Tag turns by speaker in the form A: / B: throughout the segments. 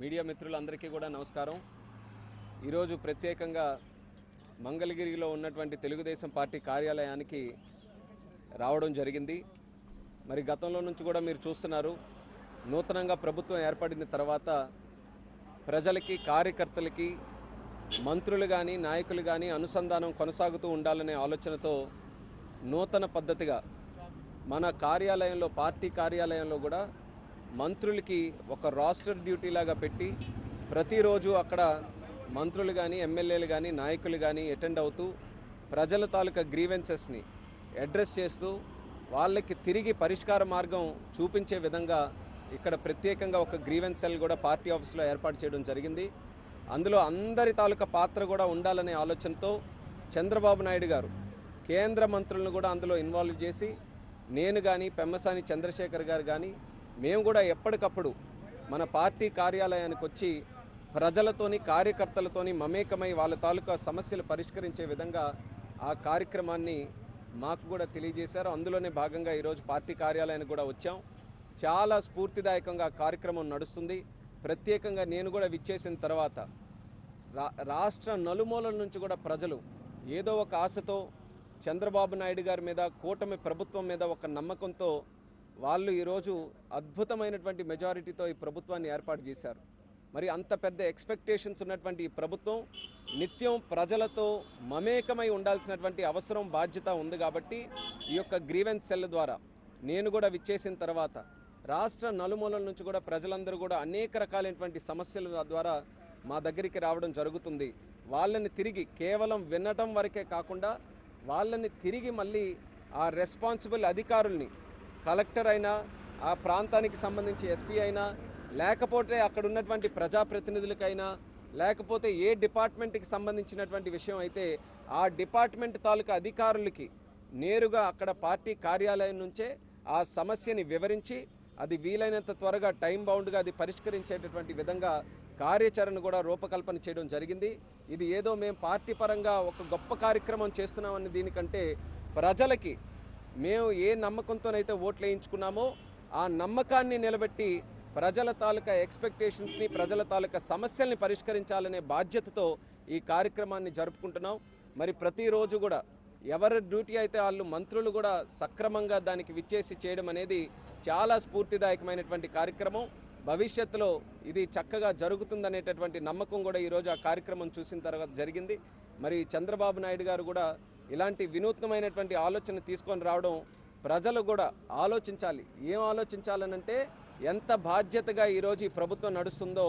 A: Media మిత్రులందరికీ కూడా నమస్కారం. ఈరోజు ప్రత్యేకంగా మంగళగిరిలో ఉన్నటువంటి తెలుగుదేశం పార్టీ కార్యాలయానికి రావడం జరిగింది. మరి గతంలో నుంచి కూడా మీరు చూస్తున్నారు నూతనంగా ప్రభుత్వం ఏర్పడిన తర్వాత ప్రజలకి కార్యకర్తలకి మంత్రులు కానీ నాయకులు కానీ అనుసంధానం కొనసాగుతూ ఉండాలనే ఆలోచనతో నూతన పద్ధతిగా మన కార్యాలయంలో పార్టీ కార్యాలయంలో కూడా మంత్రులకి ఒక రాస్టర్ డ్యూటీ లాగా పెట్టి ప్రతిరోజు అక్కడ మంత్రులు కానీ ఎమ్మెల్యేలు కానీ నాయకులు కానీ అటెండ్ అవుతూ ప్రజల తాలూకా గ్రీవెన్సెస్ని అడ్రస్ చేస్తూ వాళ్ళకి తిరిగి పరిష్కార మార్గం చూపించే విధంగా ఇక్కడ ప్రత్యేకంగా ఒక గ్రీవెన్స్ సెల్ కూడా పార్టీ ఆఫీస్లో ఏర్పాటు చేయడం జరిగింది. అందులో అందరి తాలూకా పాత్ర కూడా ఉండాలనే ఆలోచనతో చంద్రబాబు నాయుడు గారు కేంద్ర మంత్రులను కూడా అందులో ఇన్వాల్వ్ చేసి నేను కానీ పెమ్మసాని చంద్రశేఖర్ గారు కానీ మేము కూడా ఎప్పటికప్పుడు మన పార్టీ కార్యాలయానికి వచ్చి ప్రజలతోని కార్యకర్తలతోని మమేకమై వాళ్ళ తాలూకా సమస్యలు పరిష్కరించే విధంగా ఆ కార్యక్రమాన్ని మాకు కూడా తెలియజేశారు. అందులోనే భాగంగా ఈరోజు పార్టీ కార్యాలయానికి కూడా వచ్చాం. చాలా స్ఫూర్తిదాయకంగా కార్యక్రమం నడుస్తుంది. ప్రత్యేకంగా నేను కూడా విచ్చేసిన తర్వాత రా రాష్ట్ర నలుమూలల నుంచి కూడా ప్రజలు ఏదో ఒక ఆశతో చంద్రబాబు నాయుడు గారి మీద కూటమి ప్రభుత్వం మీద ఒక నమ్మకంతో వాళ్ళు ఈరోజు అద్భుతమైనటువంటి మెజారిటీతో ఈ ప్రభుత్వాన్ని ఏర్పాటు చేశారు. మరి అంత పెద్ద ఎక్స్పెక్టేషన్స్ ఉన్నటువంటి ఈ ప్రభుత్వం నిత్యం ప్రజలతో మమేకమై ఉండాల్సినటువంటి అవసరం బాధ్యత ఉంది కాబట్టి ఈ యొక్క గ్రీవెన్స్ సెల్ ద్వారా నేను కూడా విచ్చేసిన తర్వాత రాష్ట్ర నలుమూలల నుంచి కూడా ప్రజలందరూ కూడా అనేక రకాలైనటువంటి సమస్యల ద్వారా మా దగ్గరికి రావడం జరుగుతుంది. వాళ్ళని తిరిగి కేవలం వినటం వరకే కాకుండా వాళ్ళని తిరిగి మళ్ళీ ఆ రెస్పాన్సిబుల్ అధికారుల్ని కలెక్టర్ అయినా ఆ ప్రాంతానికి సంబంధించి ఎస్పీ అయినా లేకపోతే అక్కడ ఉన్నటువంటి ప్రజాప్రతినిధులకైనా లేకపోతే ఏ డిపార్ట్మెంట్కి సంబంధించినటువంటి విషయం అయితే ఆ డిపార్ట్మెంట్ తాలూకా అధికారులకి నేరుగా అక్కడ పార్టీ కార్యాలయం నుంచే ఆ సమస్యని వివరించి అది వీలైనంత త్వరగా టైం బౌండ్గా అది పరిష్కరించేటటువంటి విధంగా కార్యాచరణ కూడా రూపకల్పన చేయడం జరిగింది. ఇది ఏదో మేము పార్టీ పరంగా ఒక గొప్ప కార్యక్రమం చేస్తున్నామని దీనికంటే ప్రజలకి మేము ఏ నమ్మకంతోనైతే ఓట్లు వేయించుకున్నామో ఆ నమ్మకాన్ని నిలబెట్టి ప్రజల తాలూకా ఎక్స్పెక్టేషన్స్ని ప్రజల తాలూకా సమస్యల్ని పరిష్కరించాలనే బాధ్యతతో ఈ కార్యక్రమాన్ని జరుపుకుంటున్నాం. మరి ప్రతిరోజు కూడా ఎవరి డ్యూటీ అయితే వాళ్ళు మంత్రులు కూడా సక్రమంగా దానికి విచ్చేసి చేయడం అనేది చాలా స్ఫూర్తిదాయకమైనటువంటి కార్యక్రమం. భవిష్యత్తులో ఇది చక్కగా జరుగుతుందనేటటువంటి నమ్మకం కూడా ఈరోజు ఆ కార్యక్రమం చూసిన తర్వాత జరిగింది. మరి చంద్రబాబు నాయుడు గారు కూడా ఇలాంటి వినూత్నమైనటువంటి ఆలోచన తీసుకొని రావడం ప్రజలు కూడా ఆలోచించాలి. ఏం ఆలోచించాలనంటే ఎంత బాధ్యతగా ఈరోజు ఈ ప్రభుత్వం నడుస్తుందో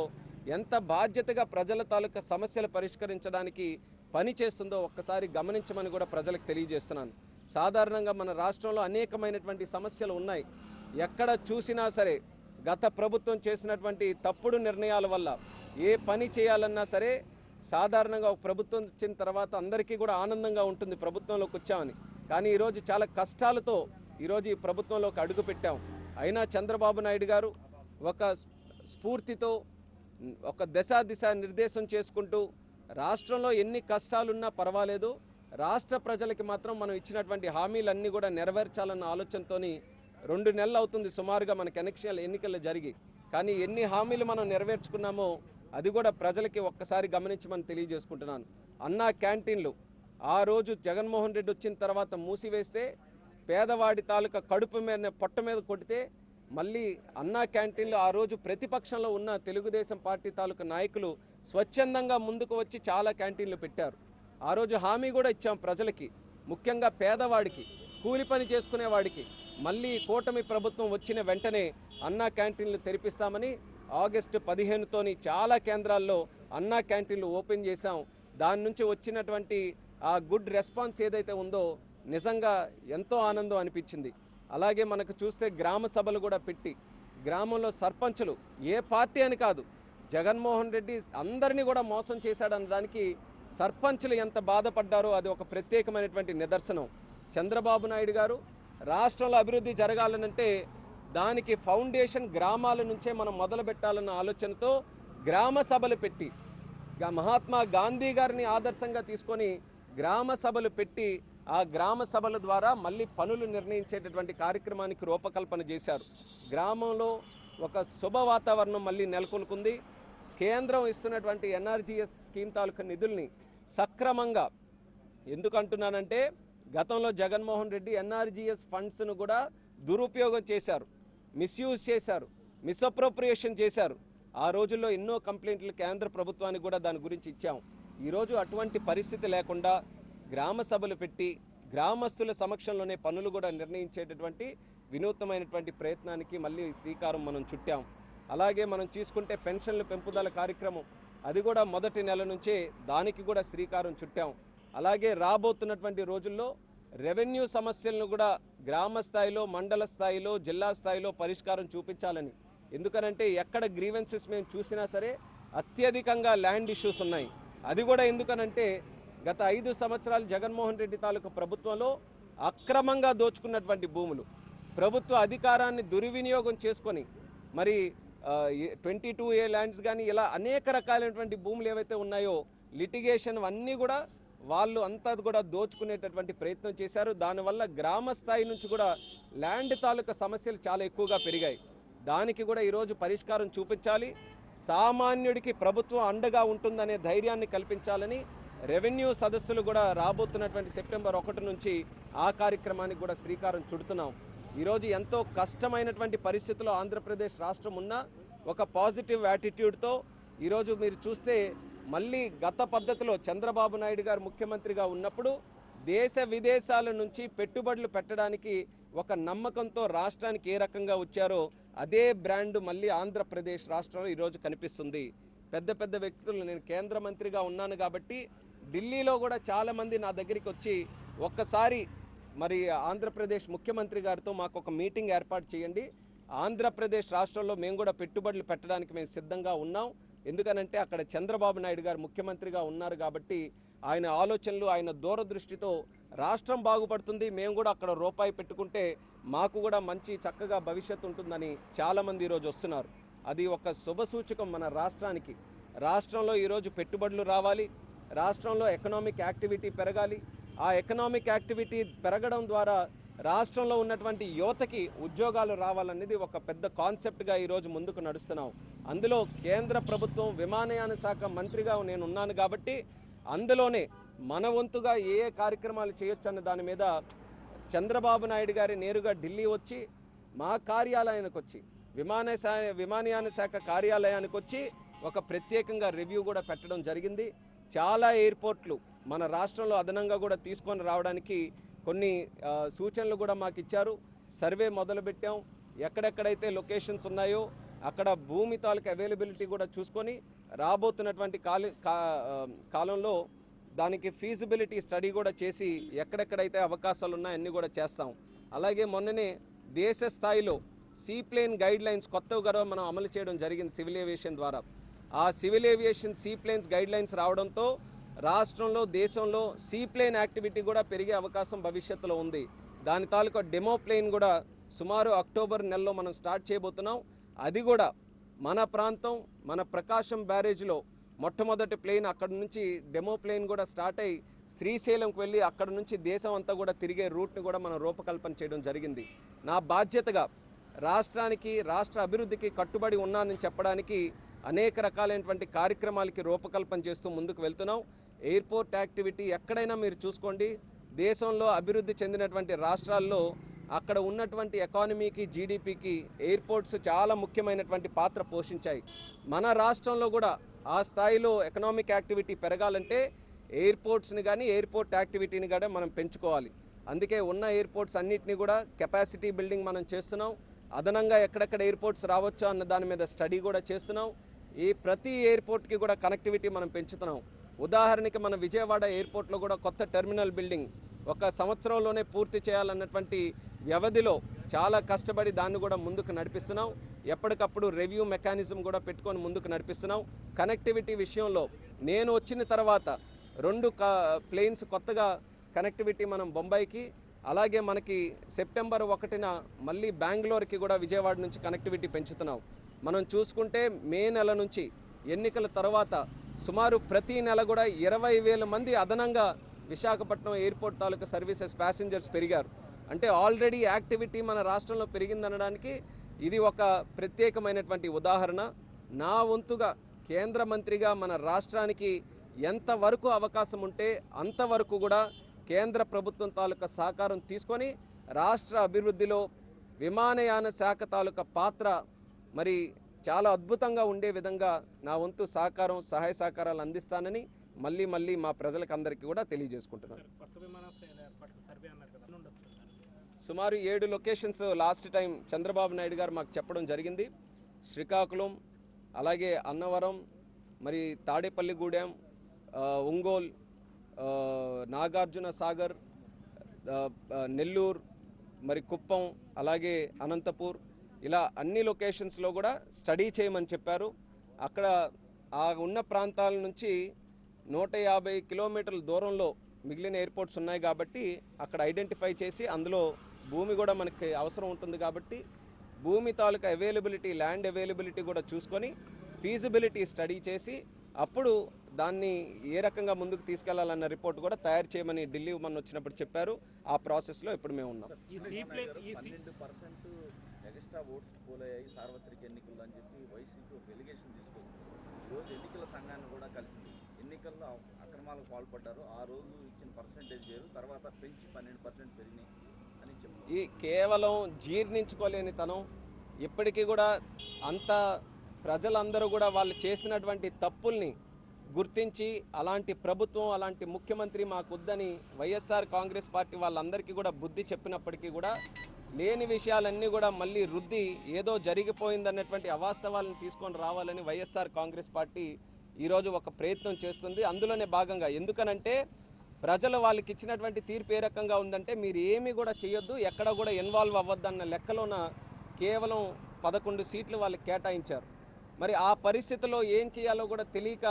A: ఎంత బాధ్యతగా ప్రజల తాలూకా సమస్యలు పరిష్కరించడానికి పని చేస్తుందో ఒక్కసారి గమనించమని కూడా ప్రజలకు తెలియజేస్తున్నాను. సాధారణంగా మన రాష్ట్రంలో అనేకమైనటువంటి సమస్యలు ఉన్నాయి. ఎక్కడ చూసినా సరే గత ప్రభుత్వం చేసినటువంటి తప్పుడు నిర్ణయాల వల్ల ఏ పని చేయాలన్నా సరే సాధారణంగా ఒక ప్రభుత్వం వచ్చిన తర్వాత అందరికీ కూడా ఆనందంగా ఉంటుంది ప్రభుత్వంలోకి వచ్చామని. కానీ ఈరోజు చాలా కష్టాలతో ఈరోజు ఈ ప్రభుత్వంలోకి అడుగు పెట్టాం. అయినా చంద్రబాబు నాయుడు గారు ఒక స్ఫూర్తితో ఒక దశా దిశ నిర్దేశం చేసుకుంటూ రాష్ట్రంలో ఎన్ని కష్టాలున్నా పర్వాలేదు. రాష్ట్ర ప్రజలకి మాత్రం మనం ఇచ్చినటువంటి హామీలన్నీ కూడా నెరవేర్చాలన్న ఆలోచనతోని రెండు నెలలు అవుతుంది సుమారుగా మనకి ఎన్నికల ఎన్నికలు జరిగి. కానీ ఎన్ని హామీలు మనం నెరవేర్చుకున్నామో అది కూడా ప్రజలకి ఒక్కసారి గమనించమని తెలియజేసుకుంటున్నాను. అన్నా క్యాంటీన్లు ఆ రోజు జగన్మోహన్ రెడ్డి వచ్చిన తర్వాత మూసివేస్తే పేదవాడి తాలూకా కడుపు మీద పొట్ట మీద కొడితే మళ్ళీ అన్నా క్యాంటీన్లు ఆ రోజు ప్రతిపక్షంలో ఉన్న తెలుగుదేశం పార్టీ తాలూకా నాయకులు స్వచ్ఛందంగా ముందుకు వచ్చి చాలా క్యాంటీన్లు పెట్టారు. ఆ రోజు హామీ కూడా ఇచ్చాం ప్రజలకి ముఖ్యంగా పేదవాడికి కూలి పని చేసుకునేవాడికి. మళ్ళీ కూటమి ప్రభుత్వం వచ్చిన వెంటనే అన్నా క్యాంటీన్లు తెరిపిస్తామని ఆగస్టు పదిహేనుతోని చాలా కేంద్రాల్లో అన్నా క్యాంటీన్లు ఓపెన్ చేశాం. దాని నుంచి వచ్చినటువంటి ఆ గుడ్ రెస్పాన్స్ ఏదైతే ఉందో నిజంగా ఎంతో ఆనందం అనిపించింది. అలాగే మనకు చూస్తే గ్రామ సభలు కూడా పెట్టి గ్రామంలో సర్పంచులు ఏ పార్టీ అని కాదు జగన్మోహన్ రెడ్డి అందరినీ కూడా మోసం చేశాడనడానికి సర్పంచులు ఎంత బాధపడ్డారో అది ఒక ప్రత్యేకమైనటువంటి నిదర్శనం. చంద్రబాబు నాయుడు గారు రాష్ట్రంలో అభివృద్ధి జరగాలనంటే దానికి ఫౌండేషన్ గ్రామాల నుంచే మనం మొదలు పెట్టాలన్న ఆలోచనతో గ్రామ సభలు పెట్టి మహాత్మా గాంధీ గారిని ఆదర్శంగా తీసుకొని గ్రామ సభలు పెట్టి ఆ గ్రామ సభల ద్వారా మళ్ళీ పనులు నిర్ణయించేటటువంటి కార్యక్రమానికి రూపకల్పన చేశారు. గ్రామంలో ఒక శుభ వాతావరణం మళ్ళీ నెలకొల్కుంది. కేంద్రం ఇస్తున్నటువంటి ఎన్ఆర్జీఎస్ స్కీమ్ తాలూకా నిధుల్ని సక్రమంగా ఎందుకంటున్నానంటే గతంలో జగన్మోహన్ రెడ్డి ఎన్ఆర్జీఎస్ ఫండ్స్ను కూడా దురుపయోగం చేశారు. మిస్యూజ్ చేశారు మిస్అప్రోప్రియేషన్ చేశారు. ఆ రోజుల్లో ఎన్నో కంప్లైంట్లు కేంద్ర ప్రభుత్వానికి కూడా దాని గురించి ఇచ్చాం. ఈరోజు అటువంటి పరిస్థితి లేకుండా గ్రామ సభలు పెట్టి గ్రామస్తుల సమక్షంలోనే పనులు కూడా నిర్ణయించేటటువంటి వినూత్నమైనటువంటి ప్రయత్నానికి మళ్ళీ శ్రీకారం మనం చుట్టాం. అలాగే మనం తీసుకుంటే పెన్షన్ల పెంపుదల కార్యక్రమం అది కూడా మొదటి నెల నుంచే దానికి కూడా శ్రీకారం చుట్టాం. అలాగే రాబోతున్నటువంటి రోజుల్లో రెవెన్యూ సమస్యలను కూడా గ్రామ స్థాయిలో మండల స్థాయిలో జిల్లా స్థాయిలో పరిష్కారం చూపించాలని. ఎందుకనంటే ఎక్కడ గ్రీవెన్సెస్ మేము చూసినా సరే అత్యధికంగా ల్యాండ్ ఇష్యూస్ ఉన్నాయి. అది కూడా ఎందుకనంటే గత ఐదు సంవత్సరాలు జగన్మోహన్ రెడ్డి తాలూకు ప్రభుత్వంలో అక్రమంగా దోచుకున్నటువంటి భూములు. ప్రభుత్వ అధికారాన్ని దుర్వినియోగం చేసుకొని మరి ట్వంటీ టూ ఏ ల్యాండ్స్ కానీ ఇలా అనేక రకాలైనటువంటి భూములు ఏవైతే ఉన్నాయో లిటిగేషన్ అన్నీ కూడా వాళ్ళు అంతా కూడా దోచుకునేటటువంటి ప్రయత్నం చేశారు. దానివల్ల గ్రామ స్థాయి నుంచి కూడా ల్యాండ్ తాలూకా సమస్యలు చాలా ఎక్కువగా పెరిగాయి. దానికి కూడా ఈరోజు పరిష్కారం చూపించాలి. సామాన్యుడికి ప్రభుత్వం అండగా ఉంటుందనే ధైర్యాన్ని కల్పించాలని రెవెన్యూ సదస్సులు కూడా రాబోతున్నటువంటి సెప్టెంబర్ ఒకటి నుంచి ఆ కార్యక్రమానికి కూడా శ్రీకారం చుడుతున్నాం. ఈరోజు ఎంతో కష్టమైనటువంటి పరిస్థితుల్లో ఆంధ్రప్రదేశ్ రాష్ట్రం ఉన్న ఒక పాజిటివ్ యాటిట్యూడ్తో ఈరోజు మీరు చూస్తే మళ్ళీ గత పద్ధతిలో చంద్రబాబు నాయుడు గారు ముఖ్యమంత్రిగా ఉన్నప్పుడు దేశ విదేశాల నుంచి పెట్టుబడులు పెట్టడానికి ఒక నమ్మకంతో రాష్ట్రానికి ఏ రకంగా వచ్చారో అదే బ్రాండ్ మళ్ళీ ఆంధ్రప్రదేశ్ రాష్ట్రంలో ఈరోజు కనిపిస్తుంది. పెద్ద పెద్ద వ్యక్తులు నేను కేంద్ర మంత్రిగా ఉన్నాను కాబట్టి ఢిల్లీలో కూడా చాలామంది నా దగ్గరికి వచ్చి ఒక్కసారి మరి ఆంధ్రప్రదేశ్ ముఖ్యమంత్రి గారితో మాకు ఒక మీటింగ్ ఏర్పాటు చేయండి. ఆంధ్రప్రదేశ్ రాష్ట్రంలో మేము కూడా పెట్టుబడులు పెట్టడానికి మేము సిద్ధంగా ఉన్నాం. ఎందుకనంటే అక్కడ చంద్రబాబు నాయుడు గారు ముఖ్యమంత్రిగా ఉన్నారు కాబట్టి ఆయన ఆలోచనలు ఆయన దూరదృష్టితో రాష్ట్రం బాగుపడుతుంది మేము కూడా అక్కడ రూపాయి పెట్టుకుంటే మాకు కూడా మంచి చక్కగా భవిష్యత్తు ఉంటుందని చాలామంది ఈరోజు వస్తున్నారు. అది ఒక శుభసూచకం మన రాష్ట్రానికి. రాష్ట్రంలో ఈరోజు పెట్టుబడులు రావాలి రాష్ట్రంలో ఎకనామిక్ యాక్టివిటీ పెరగాలి. ఆ ఎకనామిక్ యాక్టివిటీ పెరగడం ద్వారా రాష్ట్రంలో ఉన్నటువంటి యువతకి ఉద్యోగాలు రావాలనేది ఒక పెద్ద కాన్సెప్ట్గా ఈరోజు ముందుకు నడుస్తున్నాం. అందులో కేంద్ర ప్రభుత్వం విమానయాన శాఖ మంత్రిగా నేను ఉన్నాను కాబట్టి అందులోనే మన వంతుగా ఏ ఏ కార్యక్రమాలు చేయొచ్చు అన్న దాని మీద చంద్రబాబు నాయుడు గారి నేరుగా ఢిల్లీ వచ్చి మా కార్యాలయానికి వచ్చి విమాన విమానయాన శాఖ కార్యాలయానికి వచ్చి ఒక ప్రత్యేకంగా రివ్యూ కూడా పెట్టడం జరిగింది. చాలా ఎయిర్పోర్ట్లు మన రాష్ట్రంలో అదనంగా కూడా తీసుకొని రావడానికి కొన్ని సూచనలు కూడా మాకు ఇచ్చారు. సర్వే మొదలుపెట్టాం. ఎక్కడెక్కడైతే లొకేషన్స్ ఉన్నాయో అక్కడ భూమి తాలూకు అవైలబిలిటీ కూడా చూసుకొని రాబోతున్నటువంటి కాలి కా- కాలంలో దానికి ఫీజిబిలిటీ స్టడీ కూడా చేసి ఎక్కడెక్కడైతే అవకాశాలు ఉన్నాయో అన్నీ కూడా చేస్తాం. అలాగే మొన్ననే దేశ స్థాయిలో సీప్లేన్ గైడ్ లైన్స్ కొత్తగా మనం అమలు చేయడం జరిగింది సివిల్ ఏవియేషన్ ద్వారా. ఆ civil aviation seaplanes guidelines రావడంతో రాష్ట్రంలో దేశంలో సీప్లేన్ యాక్టివిటీ కూడా పెరిగే అవకాశం భవిష్యత్తులో ఉంది. దాని తాలూకా డెమో ప్లేన్ కూడా సుమారు అక్టోబర్ నెలలో మనం స్టార్ట్ చేయబోతున్నాం. అది కూడా మన ప్రాంతం మన ప్రకాశం బ్యారేజ్లో మొట్టమొదటి ప్లేన్ అక్కడ నుంచి డెమో ప్లేన్ కూడా స్టార్ట్ అయ్యి శ్రీశైలంకి వెళ్ళి అక్కడ నుంచి దేశం అంతా కూడా తిరిగే రూట్ని కూడా మనం రూపకల్పన చేయడం జరిగింది. నా బాధ్యతగా రాష్ట్రానికి రాష్ట్ర అభివృద్ధికి కట్టుబడి ఉన్నానని చెప్పడానికి అనేక రకాలైనటువంటి కార్యక్రమాలకి రూపకల్పన చేస్తూ ముందుకు వెళ్తున్నాం. ఎయిర్పోర్ట్ యాక్టివిటీ ఎక్కడైనా మీరు చూసుకోండి. దేశంలో అభివృద్ధి చెందినటువంటి రాష్ట్రాల్లో అక్కడ ఉన్నటువంటి ఎకానమీకి జీడిపికి ఎయిర్పోర్ట్స్ చాలా ముఖ్యమైనటువంటి పాత్ర పోషించాయి. మన రాష్ట్రంలో కూడా ఆ స్థాయిలో ఎకనామిక్ యాక్టివిటీ పెరగాలంటే ఎయిర్పోర్ట్స్ని కానీ ఎయిర్పోర్ట్ యాక్టివిటీని కూడా మనం పెంచుకోవాలి. అందుకే ఉన్న ఎయిర్పోర్ట్స్ అన్నిటిని కూడా కెపాసిటీ బిల్డింగ్ మనం చేస్తున్నాం. అదనంగా ఎక్కడెక్కడ ఎయిర్పోర్ట్స్ రావచ్చు అన్న దాని మీద స్టడీ కూడా చేస్తున్నాం. ఈ ప్రతి ఎయిర్పోర్ట్కి కూడా కనెక్టివిటీ మనం పెంచుతున్నాం. ఉదాహరణకి మన విజయవాడ ఎయిర్పోర్ట్లో కూడా కొత్త టెర్మినల్ బిల్డింగ్ ఒక సంవత్సరంలోనే పూర్తి చేయాలన్నటువంటి వ్యవధిలో చాలా కష్టపడి దాన్ని కూడా ముందుకు నడిపిస్తున్నాం. ఎప్పటికప్పుడు రివ్యూ మెకానిజం కూడా పెట్టుకొని ముందుకు నడిపిస్తున్నాం. కనెక్టివిటీ విషయంలో నేను వచ్చిన తర్వాత రెండు కా ప్లేన్స్ కొత్తగా కనెక్టివిటీ మనం బొంబాయికి అలాగే మనకి సెప్టెంబర్ ఒకటిన మళ్ళీ బెంగళూరుకి కూడా విజయవాడ నుంచి కనెక్టివిటీ పెంచుతున్నాం. మనం చూసుకుంటే మే నెల నుంచి ఎన్నికల తర్వాత సుమారు ప్రతి నెల కూడా ఇరవై వేల మంది అదనంగా విశాఖపట్నం ఎయిర్పోర్ట్ తాలూకా సర్వీసెస్ ప్యాసింజర్స్ పెరిగారు. అంటే ఆల్రెడీ యాక్టివిటీ మన రాష్ట్రంలో పెరిగిందనడానికి ఇది ఒక ప్రత్యేకమైనటువంటి ఉదాహరణ. నా వంతుగా కేంద్ర మంత్రిగా మన రాష్ట్రానికి ఎంతవరకు అవకాశం ఉంటే అంతవరకు కూడా కేంద్ర ప్రభుత్వం తాలూకా సహకారం తీసుకొని రాష్ట్ర అభివృద్ధిలో విమానయాన శాఖ తాలూకా పాత్ర మరి చాలా అద్భుతంగా ఉండే విధంగా నా వంతు సహకారం సహాయ సహకారాలు అందిస్తానని మళ్ళీ మళ్ళీ మా ప్రజలకు అందరికీ కూడా తెలియజేసుకుంటున్నాను. సుమారు ఏడు locations last time Chandrababu Naidu garu మాకు చెప్పడం జరిగింది. శ్రీకాకుళం అలాగే అన్నవరం మరి తాడేపల్లిగూడెం ఒంగోల్ నాగార్జున సాగర్ నెల్లూరు మరి కుప్పం అలాగే అనంతపూర్ ఇలా అన్ని లొకేషన్స్లో కూడా స్టడీ చేయమని చెప్పారు. అక్కడ ఆ ఉన్న ప్రాంతాల నుంచి నూట యాభై కిలోమీటర్ల దూరంలో మిగిలిన ఎయిర్పోర్ట్స్ ఉన్నాయి కాబట్టి అక్కడ ఐడెంటిఫై చేసి అందులో భూమి కూడా మనకి అవసరం ఉంటుంది కాబట్టి భూమి తాలూకా అవైలబిలిటీ ల్యాండ్ అవైలబిలిటీ కూడా చూసుకొని ఫీజిబిలిటీ స్టడీ చేసి అప్పుడు దాన్ని ఏ రకంగా ముందుకు తీసుకెళ్ళాలన్న రిపోర్ట్ కూడా తయారు చేయమని ఢిల్లీ మన వచ్చినప్పుడు చెప్పారు. ఆ ప్రాసెస్లో ఇప్పుడు మేము ఉన్నాం.
B: ఎక్స్ట్రా ఓట్స్ పోలయ్యాయి. సార్వత్రిక ఎన్నికల్లో అని చెప్పి వైసీపీ ఒక ఎలిగేషన్ తీసుకొచ్చింది. ఈరోజు ఎన్నికల సంఘాన్ని కూడా కలిసింది. ఎన్నికల్లో అక్రమాలకు పాల్పడ్డారు. ఆ రోజు ఇచ్చిన పర్సెంటేజ్ వేరు. తర్వాత పెంచి పన్నెండు పర్సెంట్ పెరిగినాయి అని చెప్పి
A: ఈ కేవలం జీర్ణించుకోలేని తనం ఇప్పటికీ కూడా అంత ప్రజలందరూ కూడా వాళ్ళు చేసినటువంటి తప్పుల్ని గుర్తించి అలాంటి ప్రభుత్వం అలాంటి ముఖ్యమంత్రి మాకొద్దని వైఎస్ఆర్ కాంగ్రెస్ పార్టీ వాళ్ళందరికీ కూడా బుద్ధి చెప్పినప్పటికీ కూడా లేని విషయాలన్నీ కూడా మళ్ళీ రుద్ది ఏదో జరిగిపోయిందన్నటువంటి అవాస్తవాలను తీసుకొని రావాలని వైఎస్ఆర్ కాంగ్రెస్ పార్టీ ఈరోజు ఒక ప్రయత్నం చేస్తుంది. అందులోనే భాగంగా ఎందుకనంటే ప్రజలు వాళ్ళకి ఇచ్చినటువంటి తీర్పు ఏ రకంగా ఉందంటే మీరు ఏమీ కూడా చేయొద్దు ఎక్కడ కూడా ఇన్వాల్వ్ అవ్వద్దన్న లెక్కలోన కేవలం పదకొండు సీట్లు వాళ్ళకి కేటాయించారు. మరి ఆ పరిస్థితిలో ఏం చేయాలో కూడా తెలియక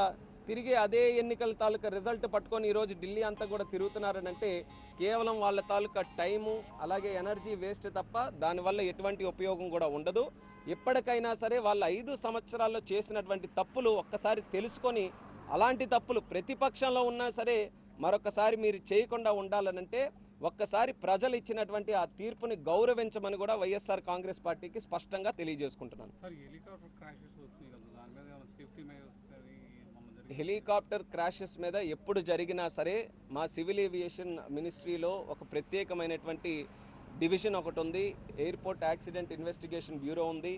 A: తిరిగి అదే ఎన్నికల తాలూకా రిజల్ట్ పట్టుకొని ఈరోజు ఢిల్లీ అంతా కూడా తిరుగుతున్నారనంటే కేవలం వాళ్ళ తాలూకా టైము అలాగే ఎనర్జీ వేస్ట్ తప్ప దానివల్ల ఎటువంటి ఉపయోగం కూడా ఉండదు. ఎప్పటికైనా సరే వాళ్ళ ఐదు సంవత్సరాల్లో చేసినటువంటి తప్పులు ఒక్కసారి తెలుసుకొని అలాంటి తప్పులు ప్రతిపక్షంలో ఉన్నా సరే మరొకసారి మీరు చేయకుండా ఉండాలనంటే ఒక్కసారి ప్రజలు ఇచ్చినటువంటి ఆ తీర్పుని గౌరవించమని కూడా వైఎస్ఆర్ కాంగ్రెస్ పార్టీకి స్పష్టంగా తెలియజేసుకుంటున్నాను.
C: హెలికాప్టర్ క్రాషెస్ మీద
A: మీద ఎప్పుడు జరిగినా సరే మా సివిల్ ఏవియేషన్ మినిస్ట్రీలో ఒక ప్రత్యేకమైనటువంటి డివిజన్ ఒకటి ఉంది. ఎయిర్పోర్ట్ యాక్సిడెంట్ ఇన్వెస్టిగేషన్ బ్యూరో ఉంది.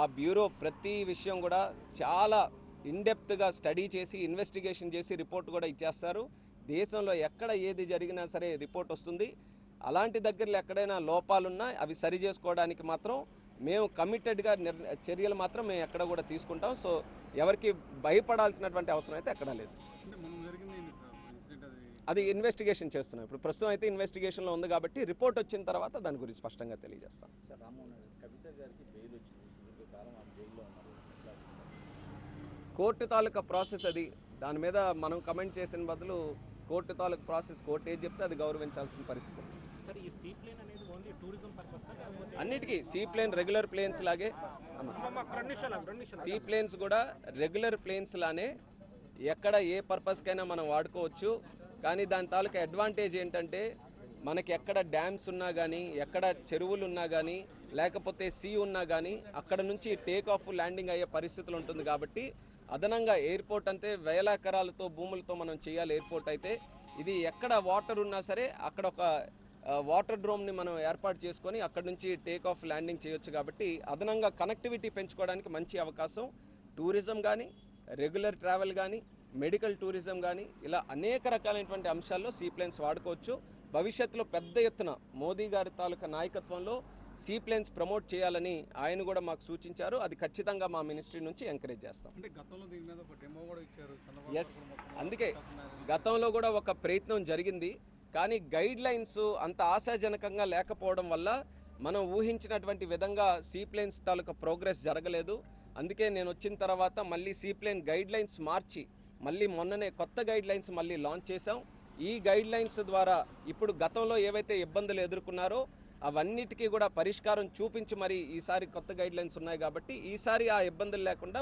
A: ఆ బ్యూరో ప్రతి విషయం కూడా చాలా ఇన్డెప్త్గా స్టడీ చేసి ఇన్వెస్టిగేషన్ చేసి రిపోర్ట్ కూడా ఇచ్చేస్తారు. దేశంలో ఎక్కడ ఏది జరిగినా సరే రిపోర్ట్ వస్తుంది. అలాంటి దగ్గరలో ఎక్కడైనా లోపాలున్నా అవి సరి చేసుకోవడానికి మాత్రం మేము కమిటెడ్గా నిర్ చర్యలు మాత్రం మేము ఎక్కడ కూడా తీసుకుంటాం. సో ఎవరికి భయపడాల్సినటువంటి అవసరం అయితే ఎక్కడా లేదు.
C: అది
A: ఇన్వెస్టిగేషన్ చేస్తున్నాం. ఇప్పుడు ప్రస్తుతం అయితే ఇన్వెస్టిగేషన్లో ఉంది కాబట్టి రిపోర్ట్ వచ్చిన తర్వాత దాని గురించి స్పష్టంగా తెలియజేస్తాం. కోర్టు తాలూకా ప్రాసెస్ అది. దాని మీద మనం కమెంట్ చేసిన బదులు కోర్టు తాలూకా ప్రాసెస్ కోర్టు ఏది చెప్తే అది గౌరవించాల్సిన పరిస్థితి అన్నిటికీ సీ ప్లేన్ రెగ్యులర్ ప్లేన్స్ లాగే. సీ ప్లేన్స్ కూడా రెగ్యులర్ ప్లేన్స్ లానే ఎక్కడ ఏ పర్పస్కైనా మనం వాడుకోవచ్చు. కానీ దాని తాలూకా అడ్వాంటేజ్ ఏంటంటే మనకి ఎక్కడ డ్యామ్స్ ఉన్నా కానీ ఎక్కడ చెరువులు ఉన్నా కానీ లేకపోతే సీ ఉన్నా కానీ అక్కడ నుంచి టేక్ ఆఫ్ ల్యాండింగ్ అయ్యే పరిస్థితులు ఉంటుంది కాబట్టి అదనంగా ఎయిర్పోర్ట్ అంటే వేల ఎకరాలతో భూములతో మనం చేయాలి ఎయిర్పోర్ట్ అయితే. ఇది ఎక్కడ వాటర్ ఉన్నా సరే అక్కడ ఒక వాటర్ డ్రోమ్ని మనం ఏర్పాటు చేసుకొని అక్కడ నుంచి టేక్ ఆఫ్ ల్యాండింగ్ చేయొచ్చు కాబట్టి అదనంగా కనెక్టివిటీ పెంచుకోవడానికి మంచి అవకాశం. టూరిజం కానీ రెగ్యులర్ ట్రావెల్ కానీ మెడికల్ టూరిజం కానీ ఇలా అనేక రకాలైనటువంటి అంశాల్లో సీప్లేన్స్ వాడుకోవచ్చు. భవిష్యత్తులో పెద్ద ఎత్తున మోదీ గారి తాలూకా నాయకత్వంలో సీప్లేన్స్ ప్రమోట్ చేయాలని ఆయన కూడా మాకు సూచించారు. అది ఖచ్చితంగా మా మినిస్ట్రీ నుంచి ఎంకరేజ్ చేస్తాం.
C: మొత్తం
A: అందుకే. గతంలో కూడా ఒక ప్రయత్నం జరిగింది. కానీ గైడ్ లైన్స్ అంత ఆశాజనకంగా లేకపోవడం వల్ల మనం ఊహించినటువంటి విధంగా సీప్లేన్స్ తాలూకా ప్రోగ్రెస్ జరగలేదు. అందుకే నేను వచ్చిన తర్వాత మళ్ళీ సీప్లేన్ గైడ్ లైన్స్ మార్చి మళ్ళీ మొన్ననే కొత్త గైడ్ లైన్స్ మళ్ళీ లాంచ్ చేశాం. ఈ గైడ్ లైన్స్ ద్వారా ఇప్పుడు గతంలో ఏవైతే ఇబ్బందులు ఎదుర్కొన్నారో అవన్నిటికీ కూడా పరిష్కారం చూపించి మరి ఈసారి కొత్త గైడ్ లైన్స్ ఉన్నాయి కాబట్టి ఈసారి ఆ ఇబ్బందులు లేకుండా